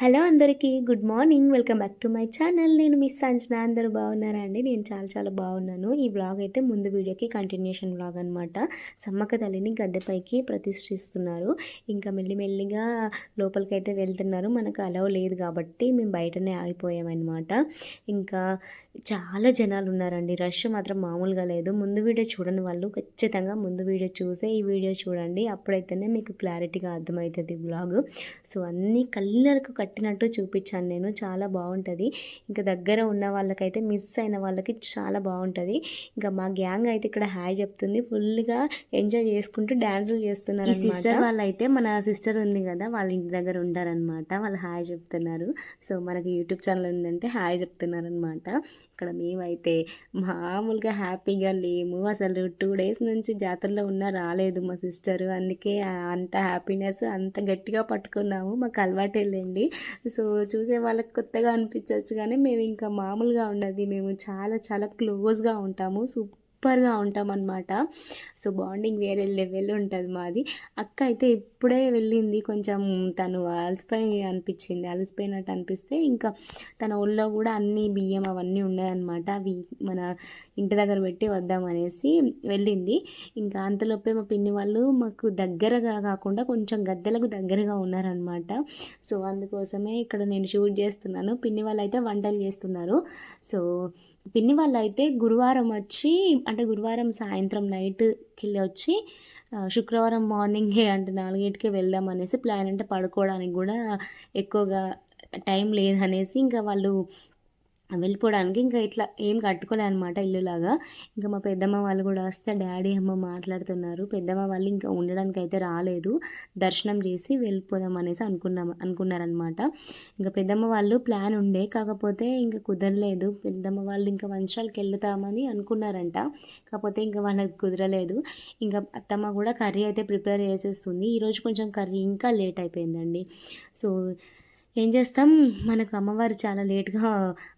Hello అందరికీ good morning. Welcome back to my channel. నేను miss Sanjana. అందరూ బాగున్నారా అండి? నేను చాలా చాలా బాగున్నాను. ఈ వ్లాగ్ అయితే ముందు వీడియోకి కంటిన్యూషన్ వ్లాగ్ అనమాట సమ్మక్క తల్లిని గద్దెపైకి ప్రతిష్ఠిస్తున్నారు. ఇంకా మెల్లిమెల్లిగా లోపలికి అయితే వెళ్తున్నారు. మనకు అలవ్ లేదు కాబట్టి మేము బయటనే ఆగిపోయామన్నమాట. ఇంకా చాలా జనాలు ఉన్నారండి రష్ మాత్రం మామూలుగా లేదు. ముందు వీడియో చూడని వాళ్ళు ఖచ్చితంగా ముందు వీడియో చూసే ఈ వీడియో చూడండి. అప్పుడైతేనే మీకు క్లారిటీగా అర్థమవుతుంది బ్లాగ్. సో అన్నీ కళ్ళకు కట్టినట్టు చూపించాను నేను. చాలా బాగుంటుంది. ఇంకా దగ్గర ఉన్న వాళ్ళకైతే మిస్ అయిన వాళ్ళకి చాలా బాగుంటుంది. ఇంకా మా గ్యాంగ్ అయితే ఇక్కడ హాయ్ చెప్తుంది. ఫుల్గా ఎంజాయ్ చేసుకుంటూ డ్యాన్సులు చేస్తున్నారు సిస్టర్ వాళ్ళైతే మన సిస్టర్ ఉంది కదా వాళ్ళ ఇంటి దగ్గర ఉంటారనమాట. వాళ్ళు హాయ్ చెప్తున్నారు. సో మనకి యూట్యూబ్ ఛానల్ ఉందంటే హాయ్ చెప్తున్నారనమాట. ఇక్కడ మేమైతే మామూలుగా హ్యాపీగా లేము. అసలు టూ డేస్ నుంచి జాతరలో ఉన్నా రాలేదు మా సిస్టర్. అందుకే అంత హ్యాపీనెస్ అంత గట్టిగా పట్టుకున్నాము. మాకు అలవాటు వెళ్ళండి సో చూసే వాళ్ళకి కొత్తగా అనిపించవచ్చు కానీ మేము ఇంకా మామూలుగా ఉన్నది మేము చాలా చాలా క్లోజ్గా ఉంటాము. సూపర్ సూపర్గా ఉంటాం అనమాట సో బాండింగ్ వేరే లెవెల్ ఉంటుంది మాది. అక్క అయితే ఇప్పుడే వెళ్ళింది. కొంచెం తను అలసిపోయి అనిపించింది. అలసిపోయినట్టు అనిపిస్తే ఇంకా తన ఒళ్ళో కూడా అన్ని బియ్యం అవన్నీ ఉన్నాయన్నమాట. అవి మన ఇంటి దగ్గర పెట్టి వద్దామనేసి వెళ్ళింది. ఇంకా అంతలోపే మా పిన్ని వాళ్ళు మాకు దగ్గరగా కాకుండా కొంచెం గద్దెలకు దగ్గరగా ఉన్నారనమాట సో అందుకోసమే ఇక్కడ నేను షూట్ చేస్తున్నాను. పిన్ని వాళ్ళు అయితే వంటలు చేస్తున్నారు. సో పిన్ని వాళ్ళు అయితే గురువారం వచ్చి అంటే గురువారం సాయంత్రం నైట్కి వచ్చి శుక్రవారం మార్నింగే అంటే నాలుగేటికే వెళ్దాం అనేసి ప్లాన్ అంటే పడుకోవడానికి కూడా ఎక్కువగా టైం లేదనేసి ఇంకా వాళ్ళు వెళ్ళిపోవడానికి ఇంకా ఇట్లా ఏం కట్టుకోలే అనమాట ఇల్లులాగా. ఇంకా మా పెద్దమ్మ వాళ్ళు కూడా వస్తే డాడీ అమ్మ మాట్లాడుతున్నారు. పెద్దమ్మ వాళ్ళు ఇంకా ఉండడానికి అయితే రాలేదు. దర్శనం చేసి వెళ్ళిపోదాం అనేసి అనుకున్నాం అనుకున్నారనమాట ఇంకా పెద్దమ్మ వాళ్ళు ప్లాన్ ఉండే. కాకపోతే ఇంకా కుదరలేదు. పెద్దమ్మ వాళ్ళు ఇంకా వంశాలకు వెళ్తామని అనుకున్నారంట. కాకపోతే ఇంకా వాళ్ళకి కుదరలేదు. ఇంకా అత్తమ్మ కూడా కర్రీ అయితే ప్రిపేర్ చేసేస్తుంది. ఈరోజు కొంచెం కర్రీ ఇంకా లేట్ అయిపోయిందండి. సో ఏం చేస్తాం? మనకు అమ్మవారు చాలా లేట్గా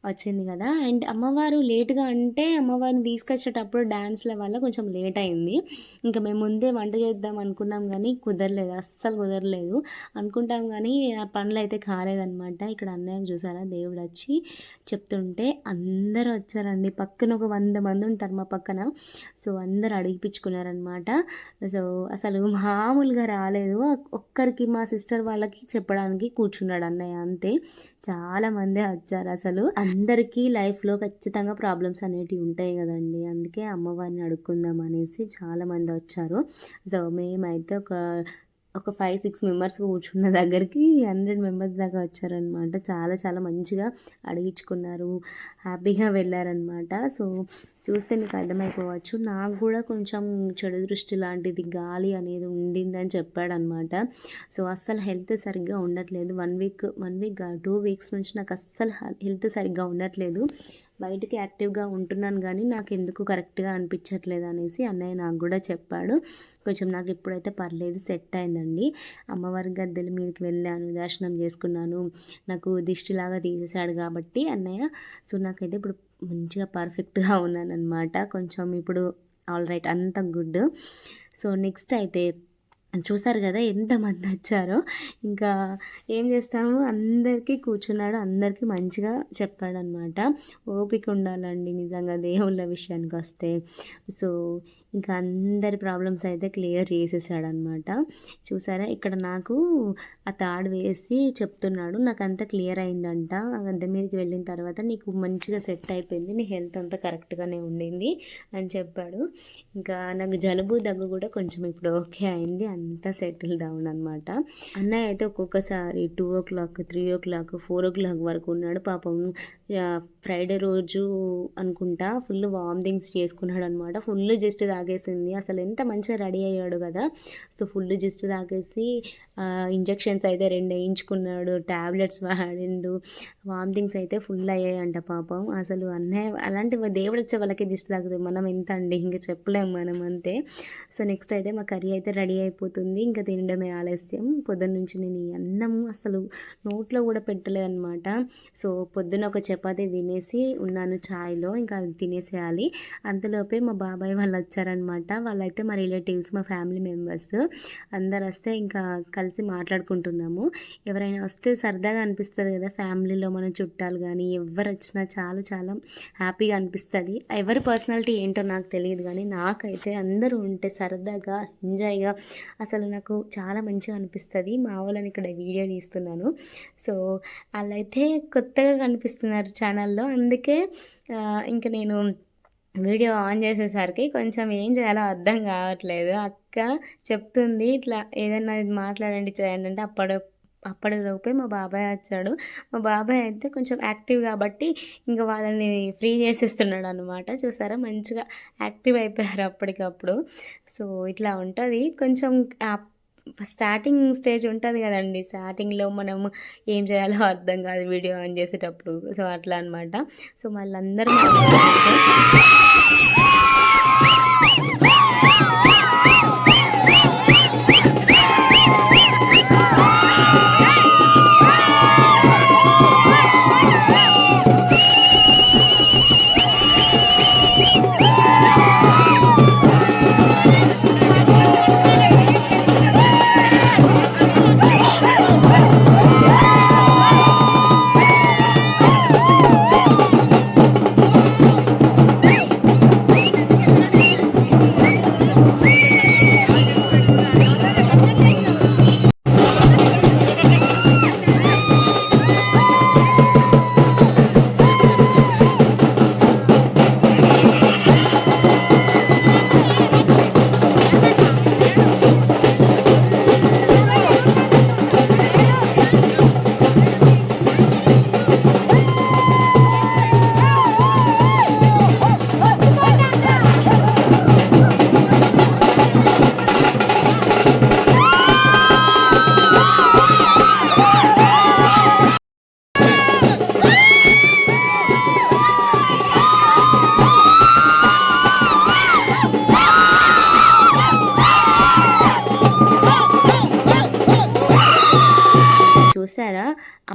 వచ్చింది కదా. అండ్ అమ్మవారు లేట్గా అంటే అమ్మవారిని తీసుకొచ్చేటప్పుడు డ్యాన్స్ల వల్ల కొంచెం లేట్ అయింది. ఇంకా మేము ముందే వంట చేద్దాం అనుకున్నాం కానీ కుదరలేదు అస్సలు కుదరలేదు. అనుకుంటాం కానీ ఆ పనులు అయితే కాలేదన్నమాట. ఇక్కడ అన్నయ్య చూసారా? దేవుడు వచ్చి చెప్తుంటే అందరూ వచ్చారండి. పక్కన ఒక వంద మంది ఉంటారు మా పక్కన. సో అందరు అడిగిపించుకున్నారనమాట సో అసలు మామూలుగా రాలేదు. ఒక్కరికి మా సిస్టర్ వాళ్ళకి చెప్పడానికి కూర్చున్నాడు అన్న ఉన్నాయి అంతే. చాలామంది వచ్చారు అసలు. అందరికీ లైఫ్లో ఖచ్చితంగా ప్రాబ్లమ్స్ అనేటివి ఉంటాయి కదండి. అందుకే అమ్మవారిని అడుక్కుందాం అనేసి చాలామంది వచ్చారు. సో మేమైతే ఒక ఒక ఫైవ్ సిక్స్ మెంబర్స్ కూర్చున్న దగ్గరికి హండ్రెడ్ మెంబర్స్ దాకా వచ్చారనమాట చాలా చాలా మంచిగా అడిగించుకున్నారు. హ్యాపీగా వెళ్ళారనమాట సో చూస్తే మీకు అర్థమైపోవచ్చు. నాకు కూడా కొంచెం చెడు దృష్టి లాంటిది గాలి అనేది ఉండిందని చెప్పాడనమాట సో అస్సలు హెల్త్ సరిగ్గా ఉండట్లేదు. One week one week two weeks నుంచి నాకు అస్సలు హెల్త్ సరిగ్గా ఉండట్లేదు. బయటికి యాక్టివ్గా ఉంటున్నాను కానీ నాకు ఎందుకు కరెక్ట్గా అనిపించట్లేదు అనేసి అన్నయ్య నాకు కూడా చెప్పాడు. కొంచెం నాకు ఇప్పుడైతే పర్లేదు సెట్ అయిందండి. అమ్మవారి గద్దెల మీదకి వెళ్ళాను దర్శనం చేసుకున్నాను. నాకు దిష్టిలాగా తీసేశాడు కాబట్టి అన్నయ్య సో నాకైతే ఇప్పుడు మంచిగా పర్ఫెక్ట్గా ఉన్నాను అనమాట కొంచెం ఇప్పుడు ఆల్ రైట్ అంత గుడ్. సో నెక్స్ట్ అయితే చూసారు కదా ఎంతమంది వచ్చారో ఇంకా ఏం చేస్తాము అందరికీ కూర్చున్నాడు అందరికీ మంచిగా చెప్పాడనమాట. ఓపిక ఉండాలండి నిజంగా దేవుళ్ళ విషయానికి వస్తే. సో ఇంకా అందరి ప్రాబ్లమ్స్ అయితే క్లియర్ చేసేసాడనమాట చూసారా? ఇక్కడ నాకు ఆ తాడు వేసి చెప్తున్నాడు. నాకు అంతా క్లియర్ అయిందంట. అంత మీదకి వెళ్ళిన తర్వాత నీకు మంచిగా సెట్ అయిపోయింది. నీ హెల్త్ అంతా కరెక్ట్గానే ఉండింది అని చెప్పాడు. ఇంకా నాకు జలుబు దగ్గు కూడా కొంచెం ఇప్పుడు ఓకే అయింది. అంతా సెటిల్ డౌన్ అనమాట అన్నయ్య అయితే ఒక్కొక్కసారి two o'clock three o'clock four o'clock వరకు ఉన్నాడు. పాపం ఫ్రైడే రోజు అనుకుంటా ఫుల్ వామిటింగ్స్ చేసుకున్నాడు అనమాట ఫుల్ జస్ట్ తాగేసింది. అసలు ఎంత మంచిగా రెడీ అయ్యాడు కదా. సో ఫుల్ జిస్ట్ తాగేసి ఇంజెక్షన్స్ అయితే రెండు వేయించుకున్నాడు. ట్యాబ్లెట్స్ వాడిండు. వామిటింగ్స్ అయితే ఫుల్ అయ్యాయంట పాపం. అసలు అన్నయ్య అలాంటి దేవుడు వచ్చే వాళ్ళకి దిష్టి తాగుతుంది. మనం ఎంత అండి? ఇంకా చెప్పలేము మనం అంతే. సో నెక్స్ట్ అయితే మా కర్రీ అయితే రెడీ అయిపోతుంది. ఇంకా తినడమే ఆలస్యం. పొద్దున్న నుంచి నేను ఈ అన్నం అసలు నోట్లో కూడా పెట్టలేదన్నమాట. సో పొద్దున ఒక చపాతీ తినేసి ఉన్నాను ఛాయ్లో. ఇంకా అది తినేసేయాలి. అంతలోపే మా బాబాయ్ వాళ్ళు వచ్చారు వచ్చారనమాట వాళ్ళైతే మా రిలేటివ్స్ మా ఫ్యామిలీ మెంబర్స్ అందరు వస్తే ఇంకా కలిసి మాట్లాడుకుంటున్నాము. ఎవరైనా వస్తే సరదాగా అనిపిస్తుంది కదా ఫ్యామిలీలో మన చుట్టాలు కానీ ఎవరు వచ్చినా చాలా చాలా హ్యాపీగా అనిపిస్తుంది. ఎవరి పర్సనాలిటీ ఏంటో నాకు తెలియదు కానీ నాకైతే అందరూ ఉంటే సరదాగా ఎంజాయ్గా అసలు నాకు చాలా మంచిగా అనిపిస్తుంది. మా వాళ్ళని ఇక్కడ వీడియో తీస్తున్నాను. సో వాళ్ళైతే కొత్తగా కనిపిస్తున్నారు ఛానల్లో. అందుకే ఇంకా నేను వీడియో ఆన్ చేసేసరికి కొంచెం ఏం చేయాలో అర్థం కావట్లేదు. అక్క చెప్తుంది ఇట్లా ఏదైనా మాట్లాడండి చేయండి అంటే అప్పటి అప్పటిలోపే మా బాబాయ్ వచ్చాడు. మా బాబాయ్ అయితే కొంచెం యాక్టివ్ కాబట్టి ఇంకా వాళ్ళని ఫ్రీ చేసేస్తున్నాడు అనమాట చూసారా? మంచిగా యాక్టివ్ అయిపోయారు అప్పటికప్పుడు. సో ఇట్లా ఉంటుంది. కొంచెం స్టార్టింగ్ స్టేజ్ ఉంటుంది కదండి. స్టార్టింగ్లో మనము ఏం చేయాలో అర్థం కాదు వీడియో ఆన్ చేసేటప్పుడు. సో అట్లా అనమాట సో వాళ్ళందరూ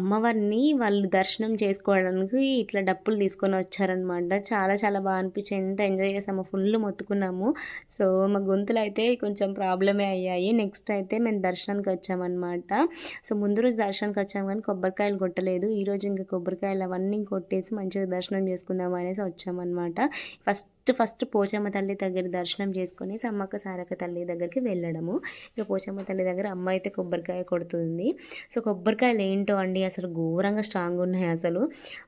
అమ్మవారిని వాళ్ళు దర్శనం చేసుకోవడానికి ఇట్లా డప్పులు తీసుకొని వచ్చారనమాట చాలా చాలా బాగా అనిపించింది. ఎంత ఎంజాయ్ చేసాము ఫుల్ మొత్తుకున్నాము. సో మా గొంతులు అయితే కొంచెం ప్రాబ్లమే అయ్యాయి. నెక్స్ట్ అయితే మేము దర్శనానికి వచ్చామన్నమాట. సో ముందు రోజు దర్శనానికి వచ్చాము కానీ కొబ్బరికాయలు కొట్టలేదు. ఈరోజు ఇంకా కొబ్బరికాయలు అవన్నీ కొట్టేసి మంచిగా దర్శనం చేసుకుందాం అనేసి వచ్చామన్నమాట. ఫస్ట్ ఫస్ట్ పోచమ్మ తల్లి దగ్గర దర్శనం చేసుకొని సమ్మక్క సారక్క తల్లి దగ్గరికి వెళ్ళడము. ఇక పోచమ్మ తల్లి దగ్గర అమ్మ అయితే కొబ్బరికాయ కొడుతుంది. సో కొబ్బరికాయలు ఏంటో అండి అసలు అసలు ఘోరంగా స్ట్రాంగ్ ఉన్నాయి అసలు.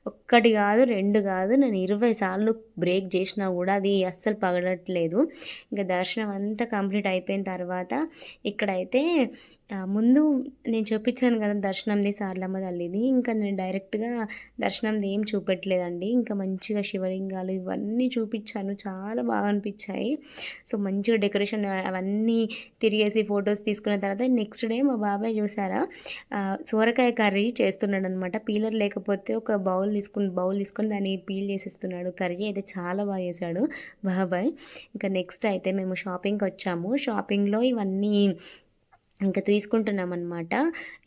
ఒక్కటి కాదు రెండు కాదు నేను ఇరవై సార్లు బ్రేక్ చేసినా కూడా అది అస్సలు పగలట్లేదు. ఇంకా దర్శనం అంతా కంప్లీట్ అయిపోయిన తర్వాత ఇక్కడైతే ముందు నేను చూపించాను కదా దర్శనంది సార్లమ్మ తల్లిది. ఇంకా నేను డైరెక్ట్గా దర్శనంది ఏం చూపెట్టలేదండి. ఇంకా మంచిగా శివలింగాలు ఇవన్నీ చూపించాను. చాలా బాగా అనిపించాయి. సో మంచిగా డెకరేషన్ అవన్నీ తిరిగేసి ఫొటోస్ తీసుకున్న తర్వాత నెక్స్ట్ డే మా బాబాయ్ చూసారా? సోరకాయ కర్రీ చేస్తున్నాడు అనమాట పీలర్ లేకపోతే ఒక బౌల్ తీసుకుని బౌల్ తీసుకొని దాన్ని పీల్ చేసేస్తున్నాడు. కర్రీ అయితే చాలా బాగా చేశాడు బాబాయ్. ఇంకా నెక్స్ట్ అయితే మేము షాపింగ్కి వచ్చాము. షాపింగ్లో ఇవన్నీ ఇంకా తీసుకుంటున్నాం అనమాట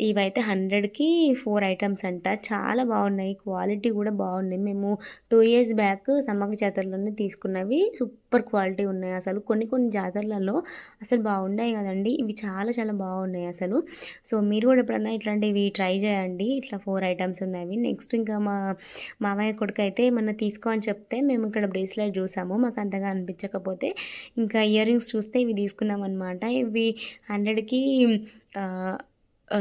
ఇవైతే హండ్రెడ్కి ఫోర్ ఐటమ్స్ అంట. చాలా బాగున్నాయి. క్వాలిటీ కూడా బాగున్నాయి. మేము టూ ఇయర్స్ బ్యాక్ సమ్మక జాతరలోనే తీసుకున్నవి. సూపర్ క్వాలిటీ ఉన్నాయి అసలు. కొన్ని కొన్ని జాతరలలో అసలు బాగున్నాయి కదండి. ఇవి చాలా చాలా బాగున్నాయి అసలు. సో మీరు కూడా ఎప్పుడన్నా ఇట్లాంటివి ట్రై చేయండి. ఇట్లా ఫోర్ ఐటమ్స్ ఉన్నాయి నెక్స్ట్ ఇంకా మా మామయ్య కొడుకు అయితే ఏమన్నా తీసుకో అని చెప్తే మేము ఇక్కడ బ్రేస్లెట్ చూసాము. మాకు అంతగా అనిపించకపోతే ఇంకా ఇయర్ రింగ్స్ చూస్తే ఇవి తీసుకున్నాం అనమాట ఇవి హండ్రెడ్కి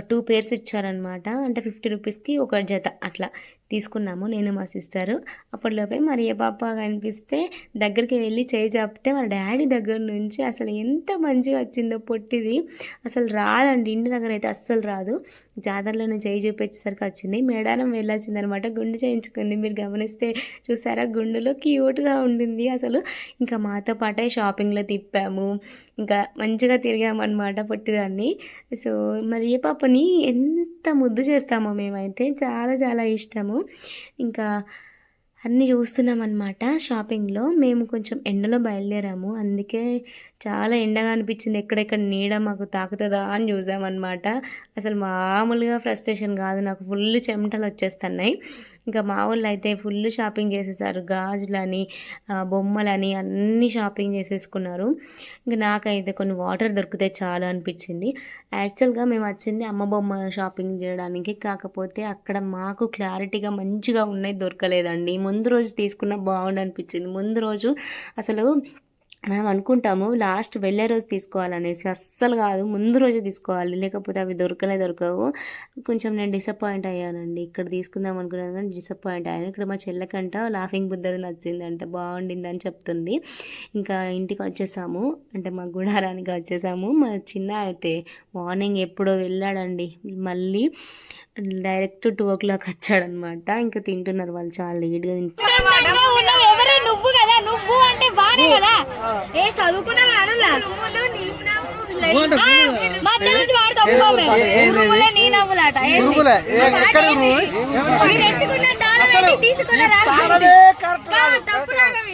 టూ పేర్స్ ఇచ్చారనమాట అంటే ఫిఫ్టీ రూపీస్కి ఒక జత అట్లా. తీసుకున్నాము. నేను మా సిస్టరు. అప్పటిలోపే మరి ఏ పాప కనిపిస్తే దగ్గరికి వెళ్ళి చేయి చాపితే వాళ్ళ డాడీ దగ్గర నుంచి అసలు ఎంత మంచిగా వచ్చిందో పొట్టిది. అసలు రాదండి. ఇంటి దగ్గర అయితే అస్సలు రాదు. జాతరలోనే చేయి చూపించేసరికి వచ్చింది. మేడారం వెళ్ళొచ్చింది అనమాట గుండు చేయించుకుంది. మీరు గమనిస్తే చూసారా? గుండులో క్యూట్గా ఉండింది అసలు. ఇంకా మాతో పాటే షాపింగ్లో తిప్పాము. ఇంకా మంచిగా తిరిగామన్నమాట పొట్టిదాన్ని. సో మరి ఏ పాపని ఎంత ముద్దు చేస్తామో మేమైతే. చాలా చాలా ఇష్టము. ఇంకా అన్నీ చూస్తున్నాం అనమాట షాపింగ్లో. మేము కొంచెం ఎండలో బయలుదేరాము. అందుకే చాలా ఎండగా అనిపించింది. ఎక్కడెక్కడ నీడ మాకు తాకుతుందా అని చూసామన్నమాట. అసలు మామూలుగా ఫ్రస్ట్రేషన్ కాదు. నాకు ఫుల్ చెమటలు వచ్చేస్తున్నాయి. ఇంకా మా వాళ్ళు అయితే ఫుల్ షాపింగ్ చేసేసారు. గాజులని బొమ్మలని అన్ని షాపింగ్ చేసేసుకున్నారు. ఇంకా నాకైతే కొన్ని వాటర్ దొరికితే చాలు అనిపించింది. యాక్చువల్గా మేము వచ్చింది అమ్మ బొమ్మ షాపింగ్ చేయడానికి కాకపోతే అక్కడ మాకు క్లారిటీగా మంచిగా ఉన్నాయి దొరకలేదండి. ముందు రోజు తీసుకున్న బాగుండు అనిపించింది ముందు రోజు అసలు మనం అనుకుంటాము లాస్ట్ వెళ్ళే రోజు తీసుకోవాలనేసి. అస్సలు కాదు ముందు రోజే తీసుకోవాలి. లేకపోతే అవి దొరకలే దొరకవు. కొంచెం నేను డిసప్పాయింట్ అయ్యానండి. ఇక్కడ తీసుకుందాం అనుకున్నాను కానీ డిసప్పాయింట్ అయ్యాను. ఇక్కడ మా చెల్లెకంట లాఫింగ్ బుద్ధది నచ్చిందంట. బాగుండిందని చెప్తుంది. ఇంకా ఇంటికి వచ్చేసాము. అంటే మా గుడారానికి వచ్చేసాము. మా చిన్న అయితే మార్నింగ్ ఎప్పుడో వెళ్ళాడండి. మళ్ళీ డైరెక్ట్ టూ ఓ క్లాక్ వచ్చాడనమాట. ఇంకా తింటున్నారు వాళ్ళు. చాలా లేట్గా తింటున్నారు. బానే కదా. ఏ చదువుకున్నాను అనులా వాడు తప్పుకోమే ఉరుములే నీ నవ్వులాట? మీరు ఎంచుకున్న డాలర్ ఏంటి? తీసుకున్న రాష్ట్రం. తప్పు రాగవి.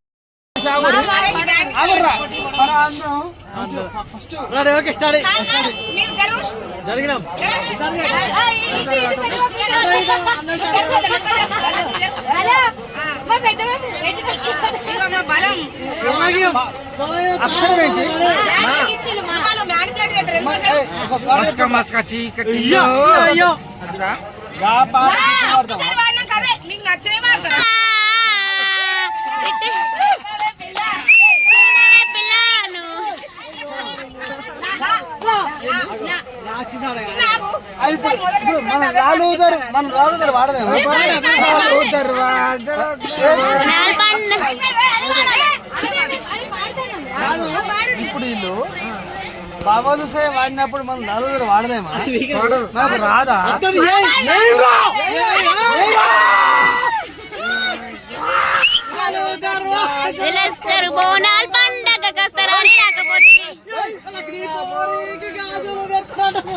జరిగినాం అయ్యో మీకు నచ్చనే వాడతాం ఆ, ఇప్పుడు ఇప్పుడు మనం రాళ్ళు ఊదరు మనం వాడలేము ఊదరు ఇప్పుడు వీళ్ళు బాబాలు సే వాడినప్పుడు మనం రాళ్ళు ఊదరు వాడలేమా మాకు రాదా?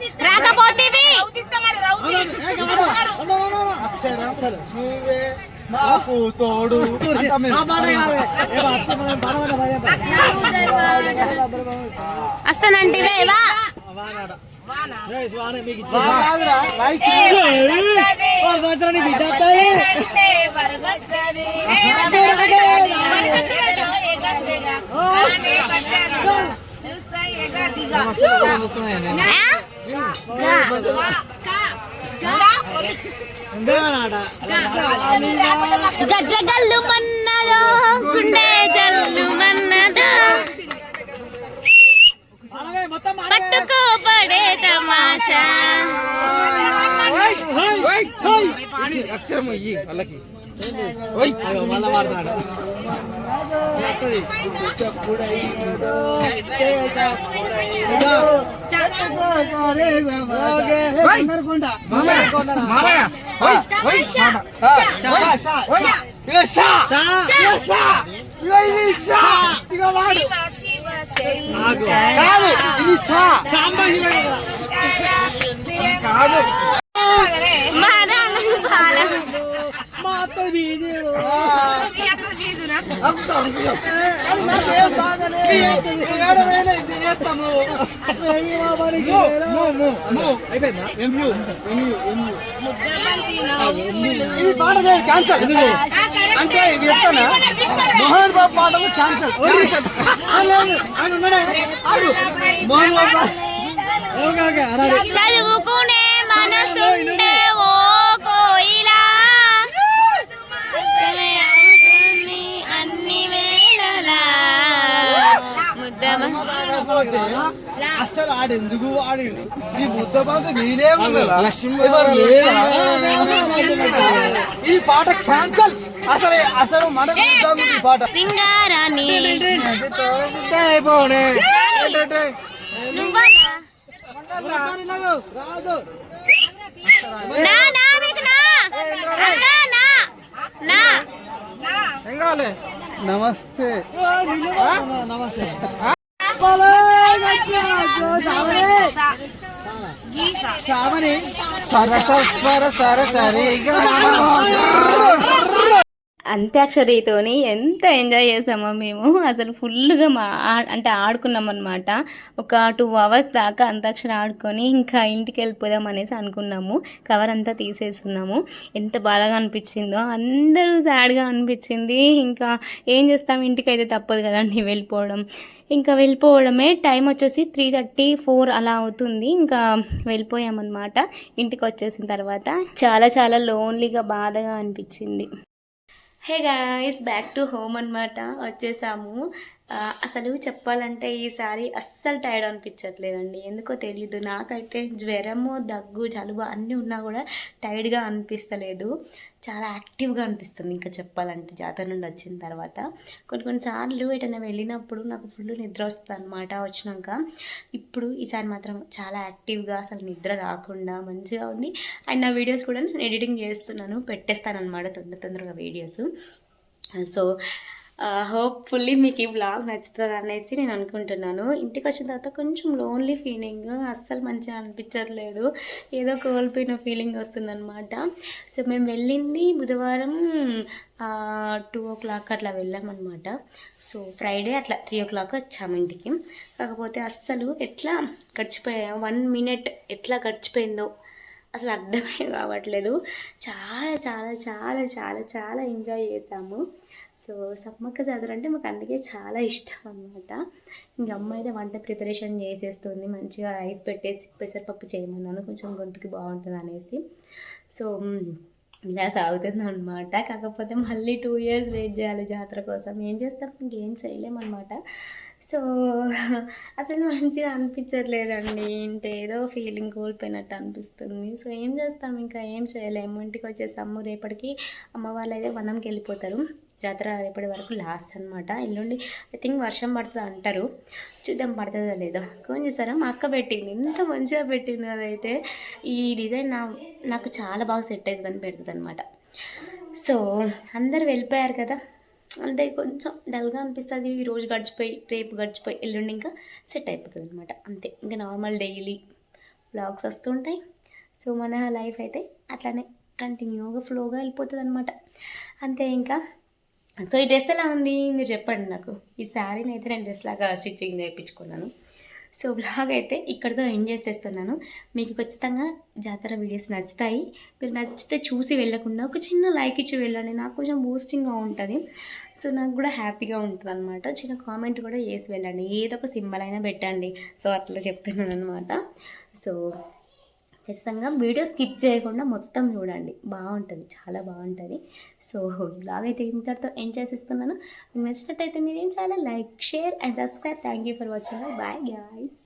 రా డా డా రాకపోతే ఇవి. అక్షరం నువ్వే మాకు తోడు. వస్తానంటివే వా గజ్జగల్లు మన్నదో గుండె జల్లు మన్నదో పట్టుకో పడే తమాషా అక్షరం వాళ్ళకి వాళ్ళ మళ్ళా వాడుతున్నాడు ఇది కాదు, ఇది షా. క్యాన్సర్. అంటే ఇది చెప్తానా మోహన్ బాబు పాటలు cancel Mohan Babu okay okay అసలు ఆడెందుకు ఆడిండు ఈ లక్ష్మీ ఎవరు లేరా? ఈ పాట క్యాన్సల్. అసలు అసలు మనకు వద్దు ఈ పాట. అయిపోనే రాదు నమస్తే. నమస్తే. శ్రావణి సరస స్వర సర సరిగా అంత్యాక్షరితోని ఎంత ఎంజాయ్ చేసామో మేము. అసలు ఫుల్గా మా అంటే ఆడుకున్నాం అనమాట ఒక టూ అవర్స్ దాకా అంత్యాక్షరి ఆడుకొని ఇంకా ఇంటికి వెళ్ళిపోదాం అనేసి అనుకున్నాము. కవర్ అంతా తీసేస్తున్నాము ఎంత బాధగా అనిపించిందో. అందరూ సాడ్గా అనిపించింది. ఇంకా ఏం చేస్తాం? ఇంటికి అయితే తప్పదు కదండి వెళ్ళిపోవడం. ఇంకా వెళ్ళిపోవడమే టైం వచ్చేసి త్రీ థర్టీ ఫోర్ అలా అవుతుంది. ఇంకా వెళ్ళిపోయామన్నమాట. ఇంటికి వచ్చేసిన తర్వాత. చాలా చాలా లోన్లీగా బాధగా అనిపించింది. Hey guys back to home అనమాట వచ్చేసాము. అసలు చెప్పాలంటే ఈసారి అస్సలు టైర్డ్ అనిపించట్లేదండి. ఎందుకో తెలియదు నాకైతే జ్వరము దగ్గు జలుబు అన్నీ ఉన్నా కూడా టైర్డ్గా అనిపిస్తలేదు. చాలా యాక్టివ్గా అనిపిస్తుంది ఇంకా చెప్పాలంటే జాతర నుండి వచ్చిన తర్వాత. కొన్ని కొన్నిసార్లు ఎటైనా వెళ్ళినప్పుడు నాకు ఫుల్ నిద్ర వస్తుంది అనమాట వచ్చినాక. ఇప్పుడు ఈసారి మాత్రం చాలా యాక్టివ్గా అసలు నిద్ర రాకుండా మంచిగా ఉంది. అండ్ నా వీడియోస్ కూడా నేను ఎడిటింగ్ చేస్తున్నాను పెట్టేస్తాను అనమాట తొందర తొందరగా వీడియోస్. సో హోప్ఫుల్లీ మీకు ఈ వ్లాగ్ నచ్చుతుంది అనేసి నేను అనుకుంటున్నాను. ఇంటికి వచ్చిన తర్వాత కొంచెం లోన్లీ ఫీలింగ్ అస్సలు మంచిగా అనిపించట్లేదు. ఏదో కోల్పోయిన ఫీలింగ్ వస్తుందన్నమాట. సో మేము వెళ్ళింది బుధవారం టూ ఓ క్లాక్ అట్లా వెళ్ళామన్నమాట. సో ఫ్రైడే అట్లా త్రీ ఓ క్లాక్ వచ్చాము ఇంటికి. కాకపోతే అస్సలు ఎట్లా గడిచిపోయా వన్ మినిట్ ఎట్లా గడిచిపోయిందో అసలు అర్థమే కావట్లేదు. చాలా చాలా చాలా చాలా చాలా ఎంజాయ్ చేసాము. సో సమ్మక్క జాతర అంటే మాకు అందుకే చాలా ఇష్టం అనమాట ఇంక అమ్మ అయితే వంట ప్రిపరేషన్ చేసేస్తుంది మంచిగా రైస్ పెట్టేసి పెసరపప్పు చేయమన్నాను కొంచెం గొంతుకి బాగుంటుంది అనేసి. సో ఇలా సాగుతుంది అనమాట కాకపోతే మళ్ళీ టూ ఇయర్స్ వెయిట్ చేయాలి జాతర కోసం. ఏం చేస్తాం? ఇంకేం చేయలేమన్నమాట. సో అసలు మంచిగా అనిపించట్లేదండి. ఏంటి ఏదో ఫీలింగ్ కోల్పోయినట్టు అనిపిస్తుంది. సో ఏం చేస్తాం ఇంకా? ఏం చేయలేము. ఇంటికి వచ్చేసాము రేపటికి. అమ్మ వాళ్ళు అయితే వనంకి వెళ్ళిపోతారు. జాతర రేపటి వరకు లాస్ట్ అనమాట ఎల్లుండి ఐ థింక్ వర్షం పడుతుంది అంటారు. చూద్దాం పడుతుందో లేదో. కొంచెం చేస్తారా మా అక్క పెట్టింది. ఎంత మంచిగా పెట్టింది అదైతే ఈ డిజైన్ నా నాకు చాలా బాగా సెట్ అవుతుందని పెడుతుంది అనమాట సో అందరు వెళ్ళిపోయారు కదా. అంటే కొంచెం డల్గా అనిపిస్తుంది. ఈ రోజు గడిచిపోయి రేపు గడిచిపోయి ఎల్లుండి ఇంకా సెట్ అయిపోతుంది అనమాట అంతే. ఇంకా నార్మల్ డైలీ బ్లాగ్స్ వస్తుంటాయి సో మన లైఫ్ అయితే అట్లానే కంటిన్యూగా ఫ్లోగా వెళ్ళిపోతుంది అనమాట అంతే ఇంకా. సో ఈ డ్రెస్ ఎలా ఉంది? మీరు చెప్పండి నాకు. ఈ శారీని అయితే నేను డ్రెస్ లాగా స్టిచ్చింగ్ చేయించుకున్నాను. సో బ్లాగ్ అయితే ఇక్కడితో ఎండ్ చేసేస్తున్నాను. మీకు ఖచ్చితంగా జాతర వీడియోస్ నచ్చుతాయి. మీరు నచ్చితే చూసి వెళ్ళకుండా ఒక చిన్న లైక్ ఇచ్చి వెళ్ళండి. నాకు కొంచెం బూస్టింగ్గా ఉంటుంది. సో నాకు కూడా హ్యాపీగా ఉంటుంది అనమాట చిన్న కామెంట్ కూడా వేసి వెళ్ళండి. ఏదో ఒక సింబల్ అయినా పెట్టండి. సో అట్లా చెప్తున్నాను అనమాట సో ఖచ్చితంగా వీడియో స్కిప్ చేయకుండా మొత్తం చూడండి. బాగుంటుంది చాలా బాగుంటుంది. సో బ్లాగ్ అయితే ఇంతటితో ఎంజాయ్ చేస్తున్నాను నచ్చినట్టయితే మీరేం చాలా like share and subscribe. Thank you for watching bye guys